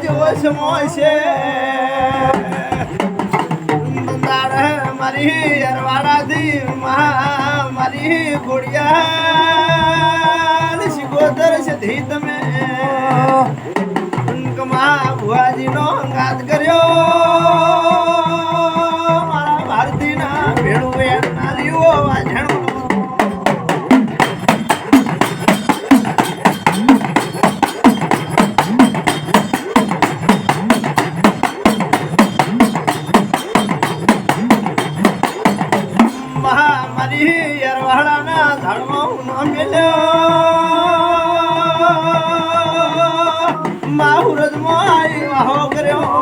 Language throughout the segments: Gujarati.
દિવસ મોશે મારી અરવાડાથી મા મારી ગુડિયા શિકોતર છે તમે કમા ભુવાજીનો ઘાત કરે મહામારી અરવાડાના ઝાડમાં ઉનો મેલ્યો. માહુરજમાં આવી વાહો કર્યો.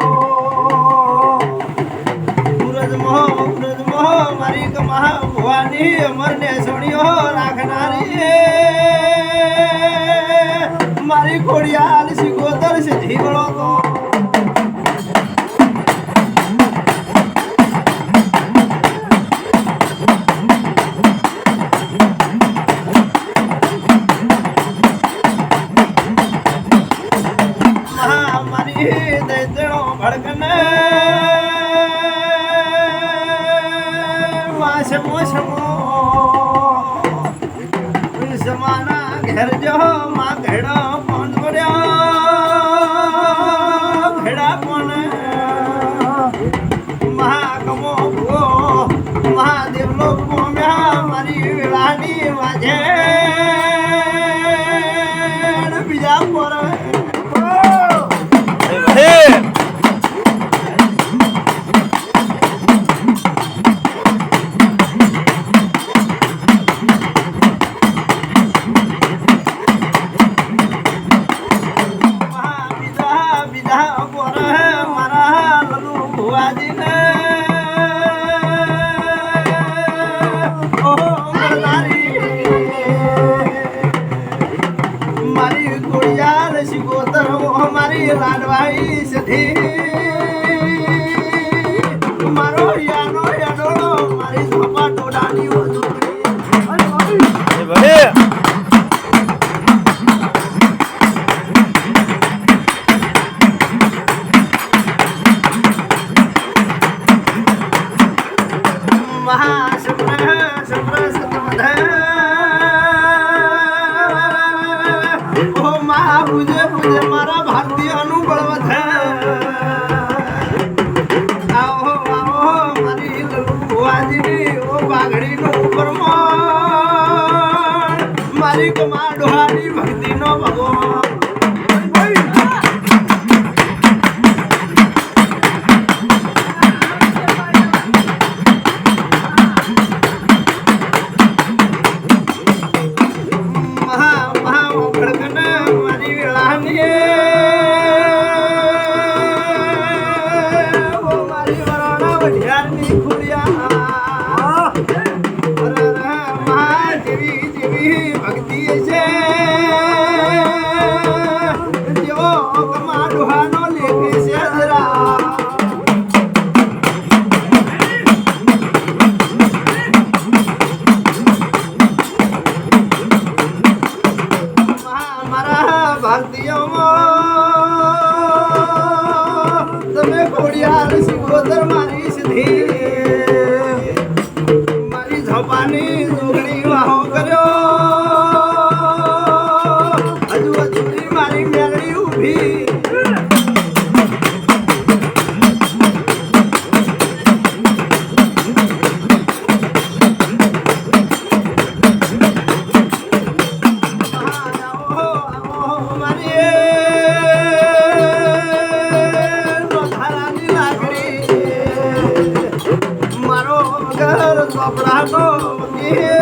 ઉરજમાં ઉરજમાં મારી કમા ભુવાની અમરને સોણીઓ રાખનારી. મારી ખોડિયાલ સિગોતર છે જીવડો તો. મહામારી દૈતણો ભડકને વાસમો સમો સમાના ઘેર જો માં ઘેડો કોણ પડ્યો ઘેડા મહાદેવલો કોમ્યા મારી વેળાની વાજે બીજા પર Yeah. લાડવાઈ મારો યાનો યાડોળો મારી ઝોપા ટોડાની વધુ મહાશુભ્ર શુભ્ર મહા જેવી જેવી ભક્તિ છે મારી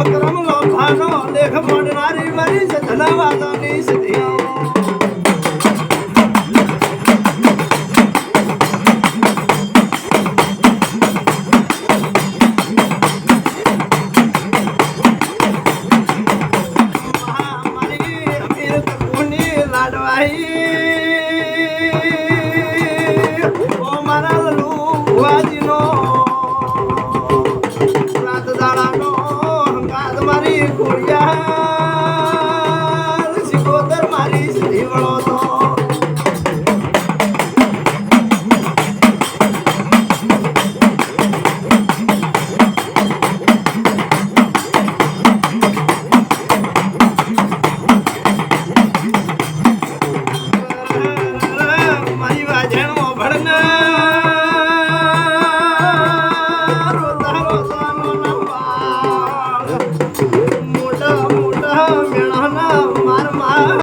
અક્રમ લોભાનો લેખ મોડનારી મારી સધના સધી வணங்க